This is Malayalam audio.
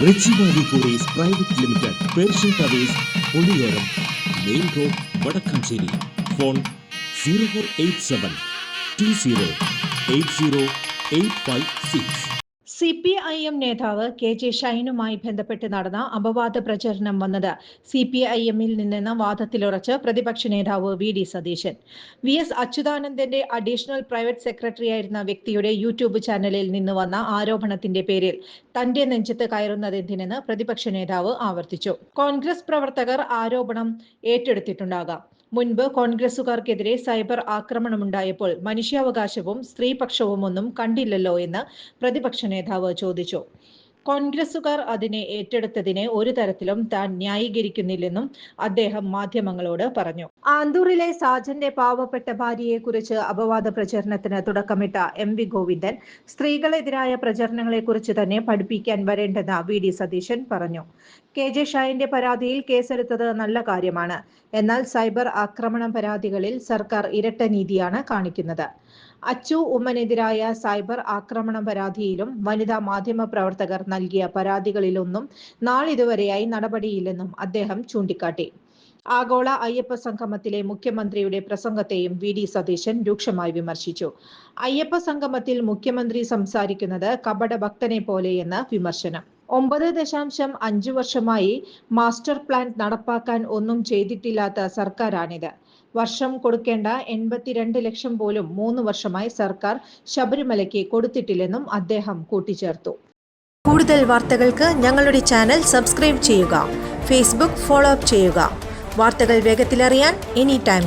Richie Valley Kuries private limited Persian Towers Poliyoram main road Vadakkanchery. Phone zero four eight seven two zero eight zero eight five six. C P I M നേതാവ് കെ ജെ ഷൈനുമായി ബന്ധപ്പെട്ട് നടന്ന അപവാദ പ്രചരണം വന്നത് സി പി ഐ എമ്മിൽ നിന്നെന്ന വാദത്തിലുറച്ച് പ്രതിപക്ഷ നേതാവ് V D Satheesan. V S അച്യുതാനന്ദന്റെ additional private secretary സെക്രട്ടറിയായിരുന്ന വ്യക്തിയുടെ യൂട്യൂബ് ചാനലിൽ നിന്ന് വന്ന ആരോപണത്തിന്റെ പേരിൽ തന്റെ നെഞ്ചത്ത് കയറുന്നതെന്തിനെന്ന് പ്രതിപക്ഷ നേതാവ് ആവർത്തിച്ചു. കോൺഗ്രസ് പ്രവർത്തകർ ആരോപണം ഏറ്റെടുത്തിട്ടുണ്ടാകാം. മുൻപ് കോൺഗ്രസുകാർക്കെതിരെ സൈബർ ആക്രമണമുണ്ടായപ്പോൾ മനുഷ്യാവകാശവും സ്ത്രീപക്ഷവും ഒന്നും കണ്ടില്ലല്ലോ എന്ന് പ്രതിപക്ഷ നേതാവ് ചോദിച്ചു. കോൺഗ്രസുകാർ അതിനെ ഏറ്റെടുത്തതിനെ ഒരു തരത്തിലും താൻ ന്യായീകരിക്കുന്നില്ലെന്നും അദ്ദേഹം മാധ്യമങ്ങളോട് പറഞ്ഞു. ആന്തൂറിലെ സാജന്റെ പാവപ്പെട്ട ഭാര്യയെക്കുറിച്ച് അപവാദ പ്രചരണത്തിന് തുടക്കമിട്ട എം വി ഗോവിന്ദൻ സ്ത്രീകളെതിരായ പ്രചരണങ്ങളെക്കുറിച്ച് തന്നെ പഠിപ്പിക്കാൻ വരേണ്ടെന്ന് വി ഡി സതീശൻ പറഞ്ഞു. കെ ജെ ഷായന്റെ പരാതിയിൽ കേസെടുത്തത് നല്ല കാര്യമാണ്. എന്നാൽ സൈബർ ആക്രമണം പരാതികളിൽ സർക്കാർ ഇരട്ട നീതിയാണ് കാണിക്കുന്നത്. അച്ചു ഉമ്മനെതിരായ സൈബർ ആക്രമണ പരാതിയിലും വനിതാ മാധ്യമ പ്രവർത്തകർ നൽകിയ പരാതികളിലൊന്നും നാളിതുവരെയായി നടപടിയില്ലെന്നും അദ്ദേഹം ചൂണ്ടിക്കാട്ടി. ആഗോള അയ്യപ്പ സംഗമത്തിലെ മുഖ്യമന്ത്രിയുടെ പ്രസംഗത്തെയും വി ഡി സതീശൻ രൂക്ഷമായി വിമർശിച്ചു. അയ്യപ്പ സംഗമത്തിൽ മുഖ്യമന്ത്രി സംസാരിക്കുന്നത് കപട ഭക്തനെ പോലെയെന്ന് വിമർശനം. ഒമ്പത് ദശാംശം അഞ്ചു വർഷമായി മാസ്റ്റർ പ്ലാൻ നടപ്പാക്കാൻ ഒന്നും ചെയ്തിട്ടില്ലാത്ത സർക്കാരാണിത്. വർഷം കൊടുക്കേണ്ട എൺപത്തിരണ്ട് ലക്ഷം പോലും മൂന്ന് വർഷമായി സർക്കാർ ശബരിമലയ്ക്ക് കൊടുത്തിട്ടില്ലെന്നും അദ്ദേഹം കൂട്ടിച്ചേർത്തു. കൂടുതൽ വാർത്തകൾക്ക് ഞങ്ങളുടെ ചാനൽ സബ്സ്ക്രൈബ് ചെയ്യുക ഫേസ്ബുക്ക് ഫോളോ അപ്പ് ചെയ്യുക. വാർത്തകൾ വേഗത്തിലറിയാൻ എനി ടൈം